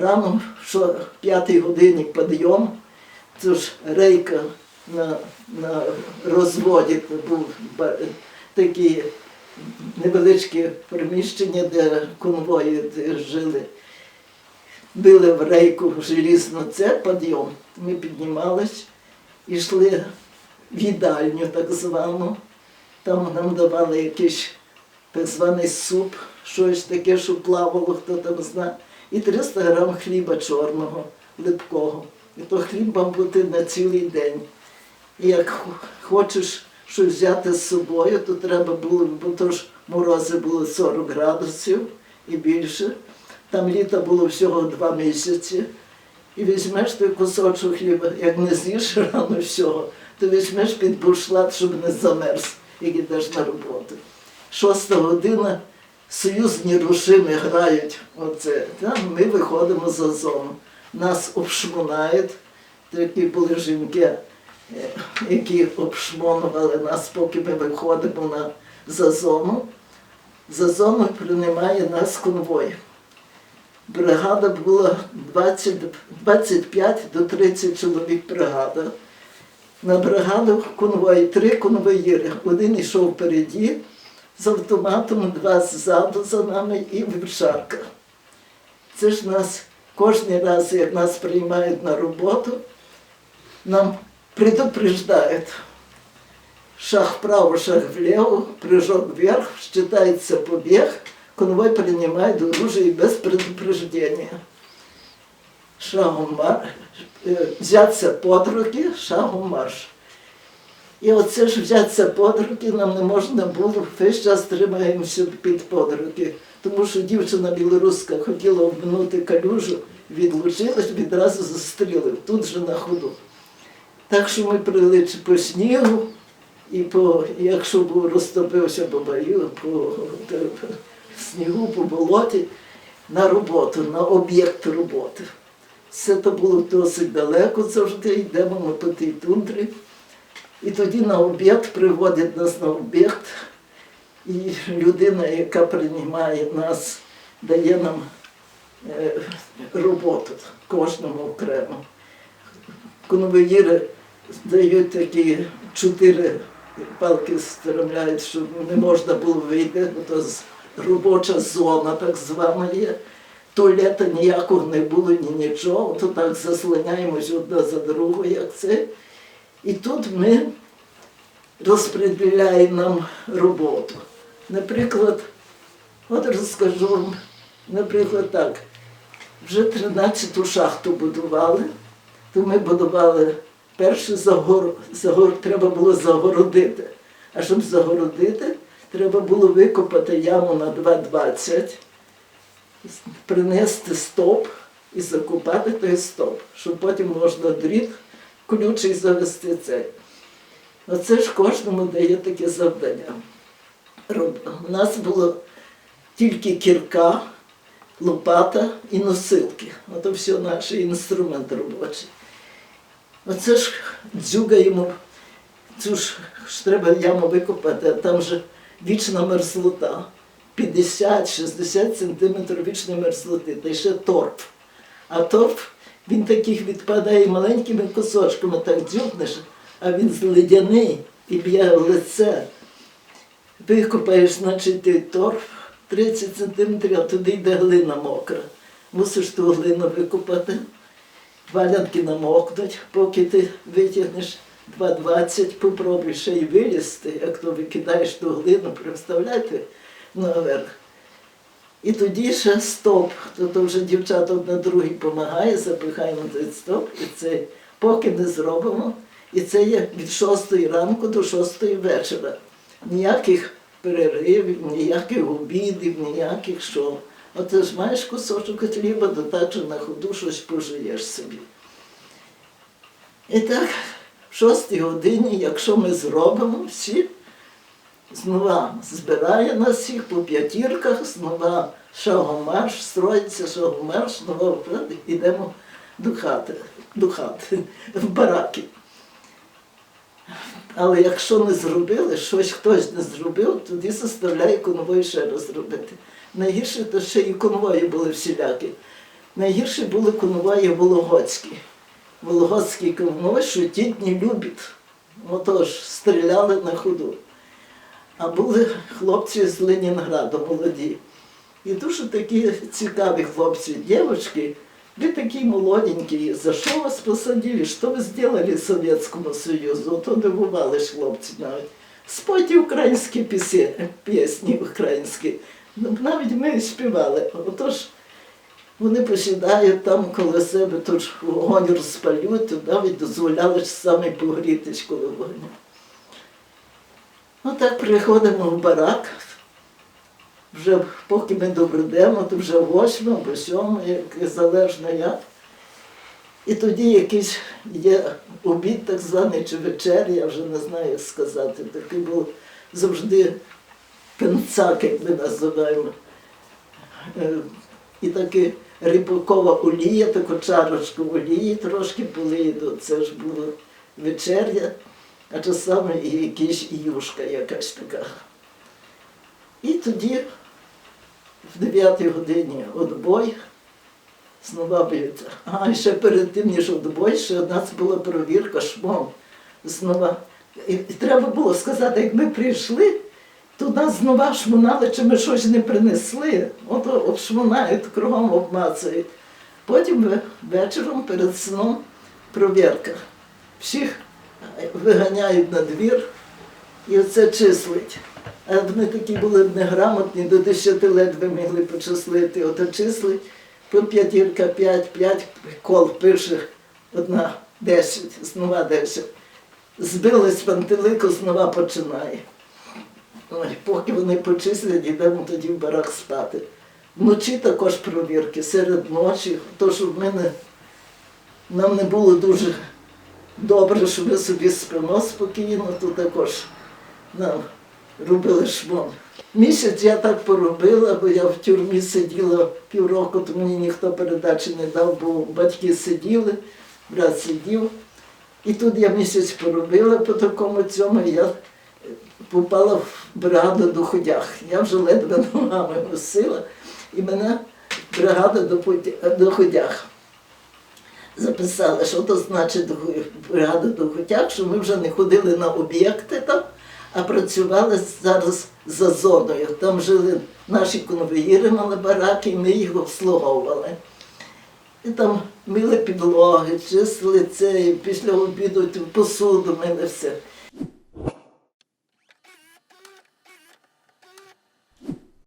Рано, що п'ятій годині підйом, це ж рейка на, на розводі був такі невеличкі приміщення, де конвої жили. Били в рейку желізно, це підйом. Ми піднімались, йшли в їдальню так звану. Там нам давали якийсь так званий суп, щось таке, що плавало, хто там знає. І 300 грам хліба чорного, липкого. І то хліб мав бути на цілий день. І як хочеш щось взяти з собою, то треба було, бо то ж морози було 40 градусів і більше. Там літа було всього два місяці. І візьмеш той кусочок хліба, як не з'їш рано всього, то візьмеш під бушлат, щоб не замерз, як ідеш на роботу. Шоста година союзні рушини грають. Оце. Там ми виходимо за зону. Нас обшмонають, такі були жінки, е, які обшмонували нас, поки ми виходимо на за зону. За зону приймає нас конвой. Бригада була 20, 25 до 30 чоловік бригада. На бригаду конвої, три конвоїри. Один йшов впереді з автоматом, два ззаду за нами і вівчарка. Це ж нас кожен раз, як нас приймають на роботу, нам предупреждають. Шаг вправо, шаг влево, прыжок вверх, считается побег, конвой принимает оружие без предупреждения. Шагом марш, взяться под руки, шагом марш. І оце ж взятися под руки нам не можна було, весь час тримаємося під под руки, тому що дівчина білоруска хотіла обминути калюжу, відлучилась, відразу застрілив, тут же на ходу. Так що ми приличі по снігу, і по, якщо був розтопився по бою, по, снігу, по болоті, на роботу, на об'єкт роботи. Все це було досить далеко завжди, йдемо ми по тій тундрі. І тоді на об'єкт приводять нас на об'єкт, і людина, яка приймає нас, дає нам е, роботу кожному окремо. Конвоїри дають такі чотири палки стромляють, щоб не можна було вийти, то робоча зона так звана є. Туалета ніякого не було, ні нічого, то так заслоняємось одна за другою, як це. І тут ми розподіляємо нам роботу. Наприклад, от розкажу вам, наприклад, так, вже 13-ту шахту будували, то ми будували перше загор, загор, треба було загородити. А щоб загородити, треба було викопати яму на 2,20, принести стоп і закопати той стоп, щоб потім можна дріт колючий завести цей. Оце ж кожному дає таке завдання. У нас було тільки кірка, лопата і носилки. Ото все наш інструмент робочий. Оце ж дзюгаємо, цю ж, ж треба яму викопати, а там же вічна мерзлота. 50-60 сантиметрів вічної мерзлоти, та ще торф. А торф, він таких відпадає маленькими кусочками, так дзюкнеш, а він зледяний і б'є в лице. Викопаєш, значить, той торф 30 сантиметрів, а туди йде глина мокра. Мусиш ту глину викопати. Валянки намокнуть, поки ти витягнеш 2,20, попробуй ще й вилізти, як то викидаєш ту глину, представляєте, наверх. І тоді ще стоп. То, то вже дівчата одна другій допомагає, запихаємо той стоп, і це поки не зробимо. І це є від 6 ранку до 6 вечора. Ніяких переривів, ніяких обідів, ніяких що. Оце ж маєш кусочок хліба, то так на ходу щось пожиєш собі. І так, в 6 годині, якщо ми зробимо всі, знову збирає нас всіх по п'ятірках, знову шагомарш, строїться шагомарш, знову вперед, йдемо до хати, до хати, в бараки. Але якщо не зробили, щось хтось не зробив, тоді заставляє конвой ще раз робити. Найгірше, то ще і конвої були всілякі. найгірші були конвої Вологодські. Вологодські конвой, що ті не люблять. Отож, стріляли на ходу. А були хлопці з Ленінграду молоді. І дуже такі цікаві хлопці, дівчатки, ви такі молоденькі, за що вас посадили, що ви зробили Совєтському Союзу? Ото дивували ж хлопці навіть. Спойте українські пісні, пісні українські. Навіть ми співали. Отож, вони посідають там коло себе, ж вогонь розпалюють, навіть дозволяли самі погрітись коло вогню. Ну так приходимо в барак. Вже поки ми добредемо, то вже восьма або сьома, як залежно як. І тоді якийсь є обід так званий чи вечеря, я вже не знаю, як сказати. Такий був завжди пенцак, як ми називаємо. Е, І таки ріпакова олія, таку чарочку олії трошки полиду. Це ж була вечеря, а часами і якась юшка якась така. І тоді в 9 годині отбой знову б'ються. А ще перед тим, ніж отбой, ще у нас була провірка шмом. Знову. І, треба було сказати, як ми прийшли, то нас знову шмонали, чи ми щось не принесли. От обшмонають, кругом обмацують. Потім вечором перед сном провірка. Всіх виганяють на двір і оце числить. А вони такі були неграмотні, до 10 ледве могли почислити. Ото числить по п'ятірка, п'ять, п'ять кол перших, одна, десять, знову десять. Збились пантелику, знову починає. Ой, поки вони почислять, йдемо тоді в барак спати. Вночі також провірки, серед ночі, то що в мене нам не було дуже добре, що ми собі спимо спокійно, то також нам робили шмон. Місяць я так поробила, бо я в тюрмі сиділа півроку, то мені ніхто передачі не дав, бо батьки сиділи, брат сидів. І тут я місяць поробила по такому цьому, і я попала в бригаду доходях. Я вже ледве ногами носила, і мене бригада до доходях записали, що то значить бригада доходях, що ми вже не ходили на об'єкти там, а працювали зараз за зоною. Там жили наші конвоїри, мали бараки, і ми їх обслуговували. І там мили підлоги, чистили це, і після обіду посуду мили все.